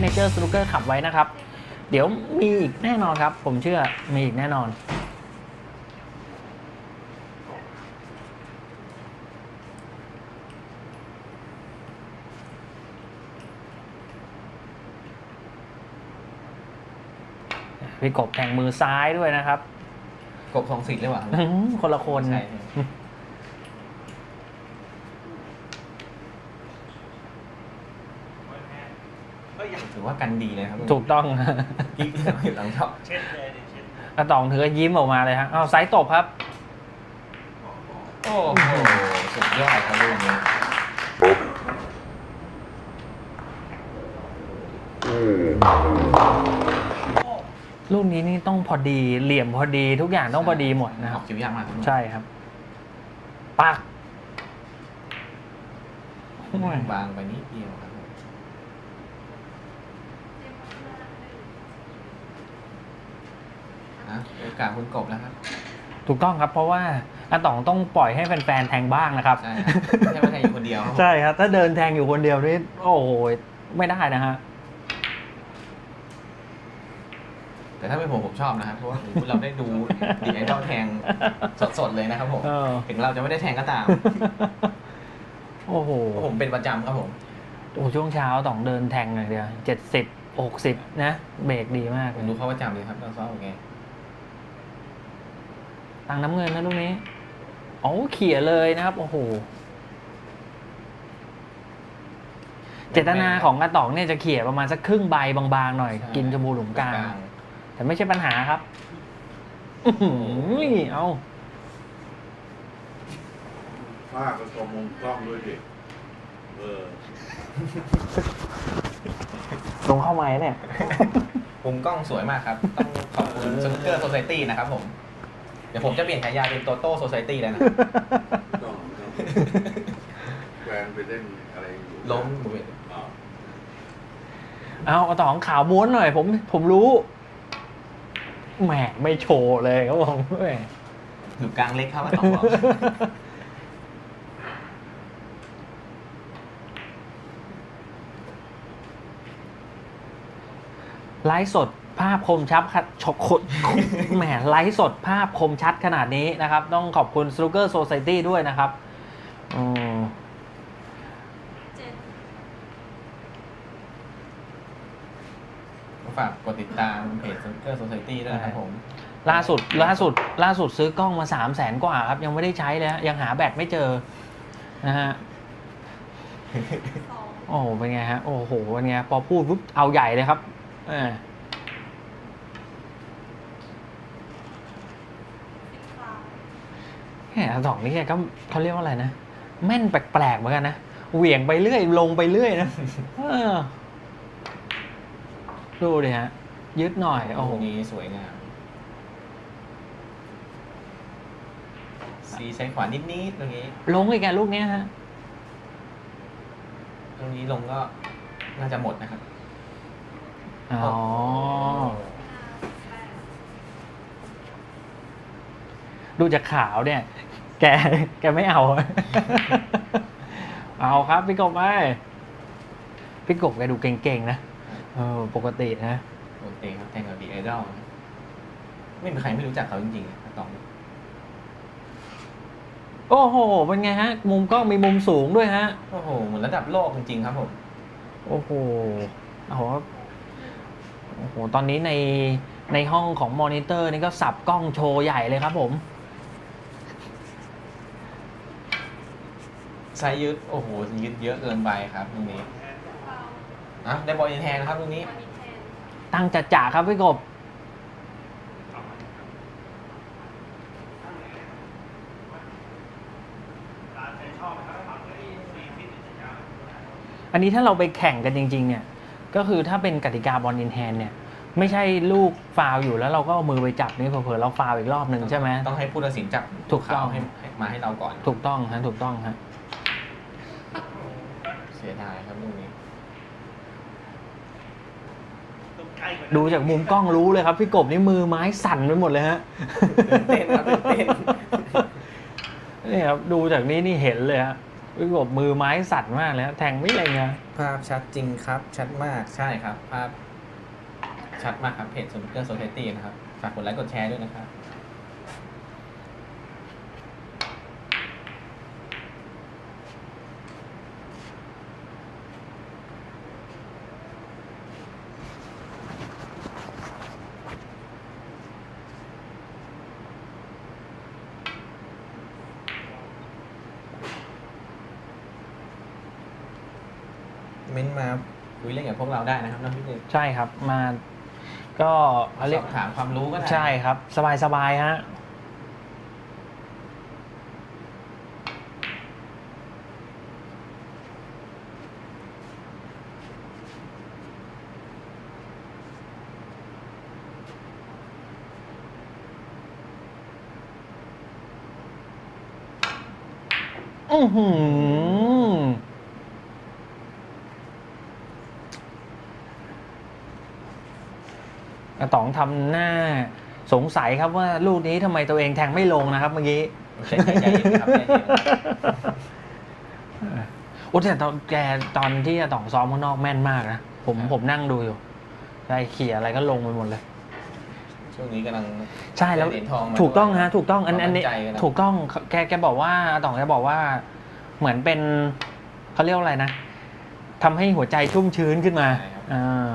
Future Snooker ขับไว้นะครับ เดี๋ยวมีอีกแน่นอนครับ ผมเชื่อมีอีกแน่นอนพี่กบแทงมือซ้ายด้วยนะครับ กบทองสิทธิ์หรือเปล่าอื้อหือคนละคนใช่ ถือว่ากันดีเลยครับถูกต้องกิ๊กที่หลังชอบเช็ดเลยดิเช็ดกระตองถือก็ยิ้มออกมาเลยฮะเอาไซส์ตบครับ โอ้โหสุดยอดครับลูกนี้ลูกนี้นี่ต้องพอดีเหลี่ยมพอดีทุกอย่างต้องพอดีหมดนะคอรัอบ กคิวยากมากครับใช่ครับปัก บางไปนิดเดียวครับผม นะโอกาสคุณกบแล้วครับ ถูกต้องครับ เพราะว่าอาตองต้องปล่อยให้แฟนๆแทงบ้างนะครับ ใช่ครับไม่ใช่ว่าแค่อยู่คนเดียวครับผมใช่ครับ ถ้าเดินแทงอยู่คนเดียวนี่โอ้โหไม่ได้นะฮะแต่ถ้าเป็นผมผมชอบนะครับเพราะว่าเราได้ดูดีไอดอลแทงสดๆเลยนะครับผมเออถึงเราจะไม่ได้แทงก็ตามโอ้โหเพราะผมเป็นประจำครับผมโอ้ช่วงเช้าตองเดินแทงเลยเดียวเจ็ดสิบหกสิบนะ เบรกดีมากผเลมยดูเขาประจำเลยครับเราซ้อมยังไงตังน้ำเงินนะลูกนี้โอ้เขี่ยเลยนะครับ โอ้โห เจตนาของกระตองเนี่ยจะเขี่ยประมาณสักครึ่งใบบางๆหน่อยใช่กินชมพูหลุมกลาง แต่ไม่ใช่ปัญหาครับอื้อหือเอาผ้าก็ตรงมุมกล้องด้วยดิเออลงเข้าไม้เนี่ยมุมกล้องสวยมากครับ ต้องขอบคุณสนุกเกอร์โซซตี้นะครับผม เดี๋ยวผมจะเปลี่ยนฉายาเป็นโตโต้โซซตี้แล้วนะต้องต้องแฟนไปเล่นอะไรอยู่ล้มอ้าวเอากระตองขาวม้วนหน่อย ผมผมรู้แหมไม่โชว์เลยครับผมแหมหลุมกลางเล็กครับว่าต้องบอกไลฟ์สด ภาพคมชัดครับชกขดแหมไลฟ์สดภาพคมชัดขนาดนี้นะครับ ต้องขอบคุณ s ูเกอร์โซซ i ตี้ด้วยนะครับอืมฝากกดติดตามเพจสนุกเกอร์โซซตี้ด้วยนะครับผม ล่าสุดล่าสุด ล่าสุดซื้อกล้องมาสามแสนกว่าครับ ยังไม่ได้ใช้เลยฮะยังหาแบตไม่เจอนะฮะโอ้โหเป็นไงฮะโอ้โหเป็นไงพอพูดปุ๊บเอาใหญ่เลยครับเออแห มสองนี่แกก็เขาเรียกว่าอะไรนะ แม่นแปลกๆเหมือนกันนะ เหวี่ยงไปเรื่อย ลงไปเรื่อยนะเออดูดิฮะ ยึดหน่อย โอ้โหตรงนี้สวยงามซีใช้ขวานิดๆตรงนี้ ลงอีกแกลูกเนี้ยฮะ ตรงนี้ลงก็น่าจะหมดนะครับ อ๋อดูจากขาวเนี่ย แก แกไม่เอา เอาครับพี่กบไปพี่กบแกดูเก่งๆนะเออปกตินะโอเคครับแทงกับดีไอดอลไม่มีใครไม่รู้จักเขาจริงๆนะต้องโอ้โหเป็นไงฮะ มุมกล้องมีมุมสูงด้วยฮะ โอ้โหเหมือนระดับโลกจริงๆครับผม โอ้โหโอ้โหโอ้โห ตอนนี้ในในห้องของมอนิเตอร์นี่ก็สับกล้องโชว์ใหญ่เลยครับผม ไซส์ยึดโอ้โหยึดเยอะเกินไปครับตรงนี้อะได้บอลยินแทนนะครับตรงนี้ ตั้งจัดจ่าครับพี่กบร้านใครชอบนะครับฝากไว้สี่ฟิตจักรยานอันนี้ถ้าเราไปแข่งกันจริง ๆ เนี่ย ก็คือถ้าเป็นกติกาบอลอินแฮนเนี่ย ไม่ใช่ลูกฟาวล์อยู่แล้วเราก็เอามือไปจับนี่เผลอๆเราฟาวล์อีกรอบหนึ่งใช่ไหมต้องให้ผู้ตัดสินจับถูกต้องให้ให้มาให้เราก่อน ถูกต้องฮะถูกต้องฮะ เสียดายครับลูกนี้ ต้องใกล้กว่า ดูจากมุมกล้องรู้เลยครับ พี่กบนี่มือไม้สั่นไปหมดเลยฮะตื่นเต้นครับตื่นเต้นนี่ครับดูจากนี้นี่เห็นเลยฮะพี่กบมือไม้สั่นมากเลยฮะแทงไม่เลยนะภาพชัดจริงครับ ชัดมากใช่ครับ ภาพชัดมากครับเพจสนุกเกอร์โซเซตี้นะครับฝากกดไลค์กดแชร์ด้วยนะครับ ม้นต์มาคุยเล่นกับพวกเราได้นะครับน้องพี่เด็กใช่ครับมา ก็เขาสเรียกอบถามความรู้ก็ได้ใช่ครับ สบายสบายๆฮะอือหืออา ต๋องทำหน้าสงสัยครับว่าลูกนี้ทำไมตัวเองแทงไม่ลงนะครับเมื่อกี้ใจใจเย็นครับใจเย็นโอ้แต่ตอนแกตอนที่อาต๋องซ้อมข้างนอกแม่นมากนะผมผมนั่งดูอยู่ใช่เขี่ยอะไรก็ลงไปหมดเลยช่วงนี้กำลังใช่แล้วได้เหรียญทองมาถูกต้องด้วยฮะถูกต้องอันอันนี้ความมั่นใจกันนะถูกต้องแกแกบอกว่าอาต๋องแกบอกว่า เหมือนเป็นเขาเรียกว่าอะไรนะทำให้หัวใจชุ่มชื้นขึ้นมาอ่า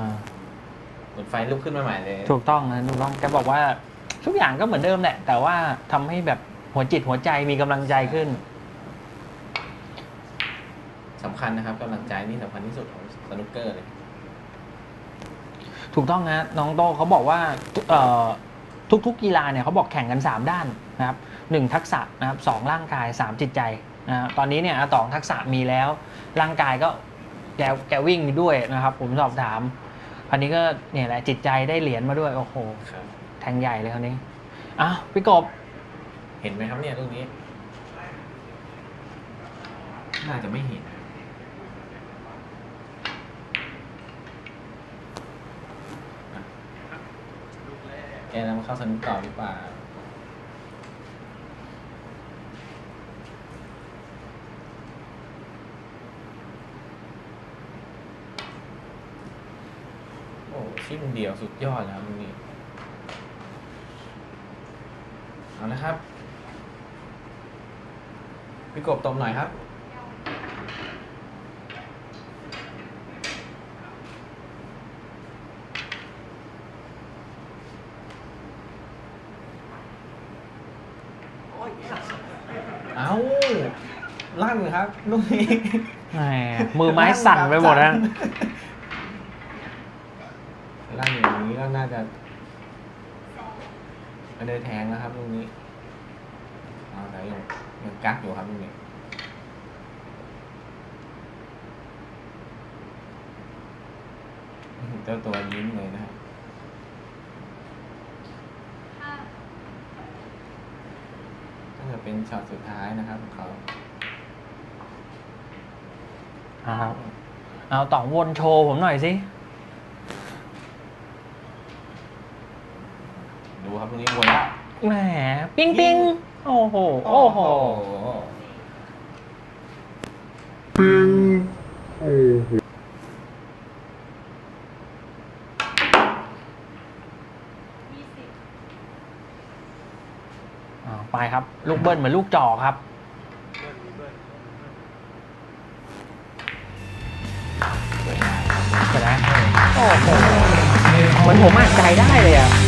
เหมือนไฟลุกขึ้นมาใหม่เลย ถูกต้องนะถูกต้องแกบอกว่าทุกอย่างก็เหมือนเดิมแหละ แต่ว่าทำให้แบบหัวจิตหัวใจมีกำลังใจขึ้น สำคัญนะครับกำลังใจนี่สำคัญที่สุดของสนุกเกอร์เลย ถูกต้องนะน้องโตเขาบอกว่าเอ่อทุกๆกีฬาเนี่ยเขาบอกแข่งกัน 3 ด้านนะครับหนึ่งทักษะนะครับสองร่างกาย 3 จิตใจนะครับตอนนี้เนี่ยอาตองทักษะมีแล้ว ร่างกายก็แกแกวิ่งด้วยนะครับ ผมสอบถามคราวนี้ก็เนี่ยแหละจิตใจได้เหรียญมาด้วย โอ้โหครับแทงใหญ่เลยคราวนี้อ้าวพี่กบเห็นไหมครับเนี่ยตรงนี้ น่าจะไม่เห็นอะแกนำเข้าสนุกต่อหรือเปล่า โอ้ ชิ้นเดียวสุดยอดแล้วตรงนี้เอาละครับพี่กบตบหน่อยครับ เอาลั่นครับลูกนี้ แหมมือไม้สั่นไปหมดนะ ลั่นอย่างนี้ก็น่าจะไม่ได้แทงนะครับลูกนี้เอาแต่ยังยังกักอยู่ครับลูกนี้เจ้าตัวยิ้มเลยนะครับก็จะเป็นช็อตสุดท้ายนะครับของเขาเอาเอาต๋องวนโชว์ผมหน่อยสิ ดูครับลูกนี้วน แล้วแหมปิ้งปิ้งโอ้โหโอ้โหอ่าไปครับ ลูกเบิ้ลเหมือนลูกจอกครับสวยงามครับเห็นไหมโอ้โหเหมือนผมอ่านใจได้เลยอะ